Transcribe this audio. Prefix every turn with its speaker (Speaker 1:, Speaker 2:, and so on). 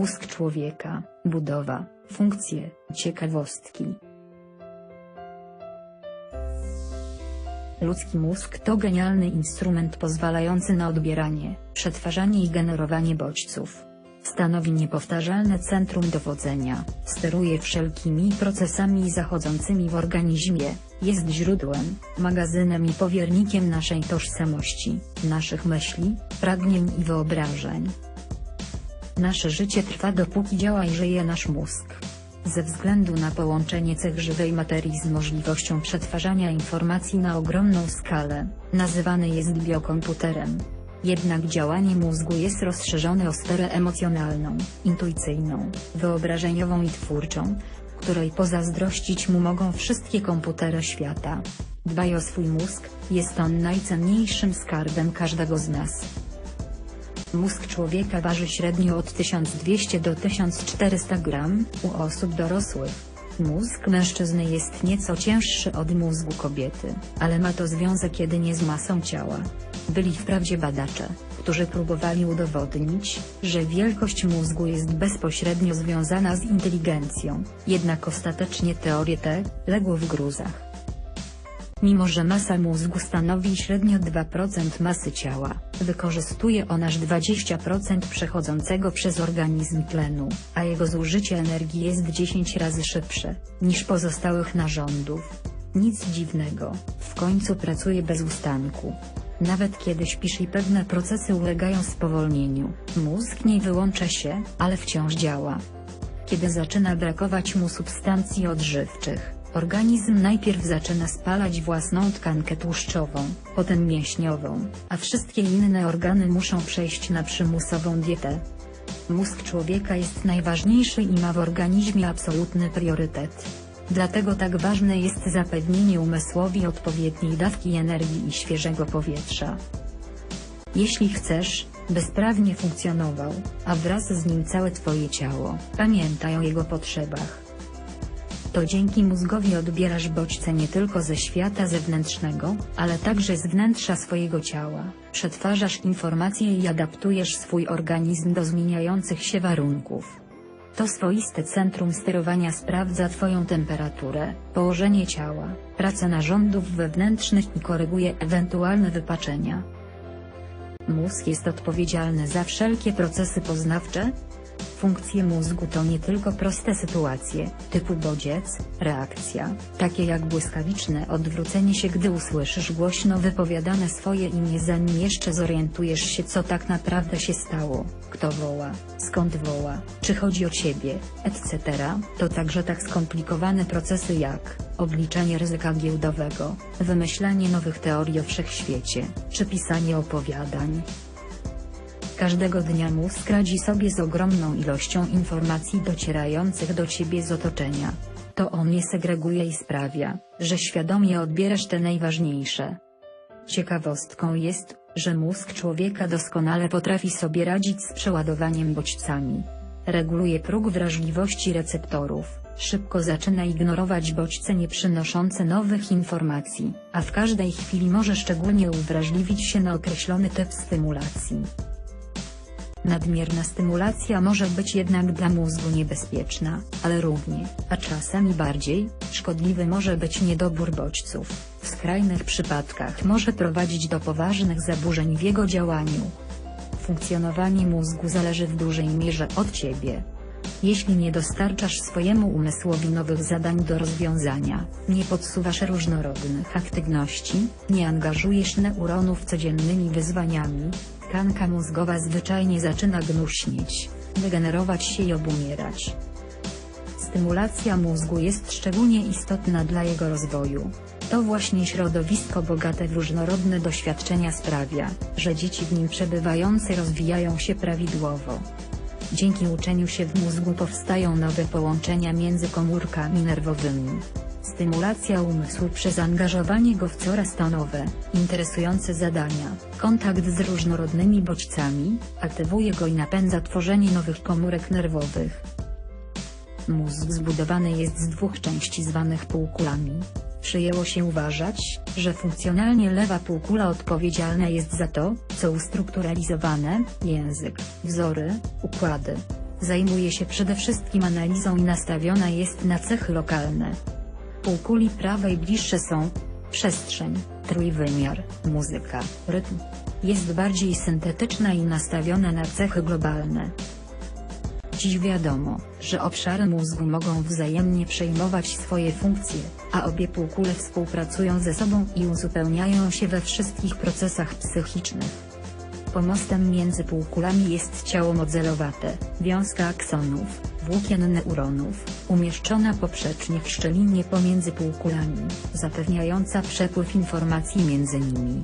Speaker 1: Mózg człowieka, budowa, funkcje, ciekawostki. Ludzki mózg to genialny instrument pozwalający na odbieranie, przetwarzanie i generowanie bodźców. Stanowi niepowtarzalne centrum dowodzenia, steruje wszelkimi procesami zachodzącymi w organizmie, jest źródłem, magazynem i powiernikiem naszej tożsamości, naszych myśli, pragnień i wyobrażeń. Nasze życie trwa dopóki działa i żyje nasz mózg. Ze względu na połączenie cech żywej materii z możliwością przetwarzania informacji na ogromną skalę, nazywany jest biokomputerem. Jednak działanie mózgu jest rozszerzone o sferę emocjonalną, intuicyjną, wyobrażeniową i twórczą, której pozazdrościć mu mogą wszystkie komputery świata. Dbaj o swój mózg, jest on najcenniejszym skarbem każdego z nas. Mózg człowieka waży średnio od 1200 do 1400 gram, u osób dorosłych. Mózg mężczyzny jest nieco cięższy od mózgu kobiety, ale ma to związek jedynie z masą ciała. Byli wprawdzie badacze, którzy próbowali udowodnić, że wielkość mózgu jest bezpośrednio związana z inteligencją, jednak ostatecznie teorie te legły w gruzach. Mimo że masa mózgu stanowi średnio 2% masy ciała, wykorzystuje on aż 20% przechodzącego przez organizm tlenu, a jego zużycie energii jest 10 razy szybsze, niż pozostałych narządów. Nic dziwnego, w końcu pracuje bez ustanku. Nawet kiedy śpisz i pewne procesy ulegają spowolnieniu, mózg nie wyłącza się, ale wciąż działa. Kiedy zaczyna brakować mu substancji odżywczych, Organizm najpierw zaczyna spalać własną tkankę tłuszczową, potem mięśniową, a wszystkie inne organy muszą przejść na przymusową dietę. Mózg człowieka jest najważniejszy i ma w organizmie absolutny priorytet. Dlatego tak ważne jest zapewnienie umysłowi odpowiedniej dawki energii i świeżego powietrza. Jeśli chcesz, by sprawnie funkcjonował, a wraz z nim całe Twoje ciało, pamiętaj o jego potrzebach. To dzięki mózgowi odbierasz bodźce nie tylko ze świata zewnętrznego, ale także z wnętrza swojego ciała, przetwarzasz informacje i adaptujesz swój organizm do zmieniających się warunków. To swoiste centrum sterowania sprawdza Twoją temperaturę, położenie ciała, pracę narządów wewnętrznych i koryguje ewentualne wypaczenia. Mózg jest odpowiedzialny za wszelkie procesy poznawcze, Funkcje mózgu to nie tylko proste sytuacje, typu bodziec, reakcja, takie jak błyskawiczne odwrócenie się gdy usłyszysz głośno wypowiadane swoje imię zanim jeszcze zorientujesz się co tak naprawdę się stało, kto woła, skąd woła, czy chodzi o ciebie, etc. To także tak skomplikowane procesy jak obliczanie ryzyka giełdowego, wymyślanie nowych teorii o wszechświecie, czy pisanie opowiadań, Każdego dnia mózg radzi sobie z ogromną ilością informacji docierających do ciebie z otoczenia. To on je segreguje i sprawia, że świadomie odbierasz te najważniejsze. Ciekawostką jest, że mózg człowieka doskonale potrafi sobie radzić z przeładowaniem bodźcami. Reguluje próg wrażliwości receptorów, szybko zaczyna ignorować bodźce nieprzynoszące nowych informacji, a w każdej chwili może szczególnie uwrażliwić się na określony typ stymulacji. Nadmierna stymulacja może być jednak dla mózgu niebezpieczna, ale równie, a czasami bardziej, szkodliwy może być niedobór bodźców. W skrajnych przypadkach może prowadzić do poważnych zaburzeń w jego działaniu. Funkcjonowanie mózgu zależy w dużej mierze od Ciebie. Jeśli nie dostarczasz swojemu umysłowi nowych zadań do rozwiązania, nie podsuwasz różnorodnych aktywności, nie angażujesz neuronów codziennymi wyzwaniami, tkanka mózgowa zwyczajnie zaczyna gnuśnieć, degenerować się i obumierać. Stymulacja mózgu jest szczególnie istotna dla jego rozwoju. To właśnie środowisko bogate w różnorodne doświadczenia sprawia, że dzieci w nim przebywające rozwijają się prawidłowo. Dzięki uczeniu się w mózgu powstają nowe połączenia między komórkami nerwowymi. Stymulacja umysłu przez angażowanie go w coraz to nowe, interesujące zadania, kontakt z różnorodnymi bodźcami, aktywuje go i napędza tworzenie nowych komórek nerwowych. Mózg zbudowany jest z dwóch części zwanych półkulami. Przyjęło się uważać, że funkcjonalnie lewa półkula odpowiedzialna jest za to, co ustrukturalizowane, język, wzory, układy. Zajmuje się przede wszystkim analizą i nastawiona jest na cechy lokalne. Półkuli prawej bliższe są przestrzeń, trójwymiar, muzyka, rytm. Jest bardziej syntetyczna i nastawiona na cechy globalne. Dziś wiadomo, że obszary mózgu mogą wzajemnie przejmować swoje funkcje, a obie półkule współpracują ze sobą i uzupełniają się we wszystkich procesach psychicznych. Pomostem między półkulami jest ciało modelowate, wiązka aksonów, włókien neuronów, umieszczona poprzecznie w szczelinie pomiędzy półkulami, zapewniająca przepływ informacji między nimi.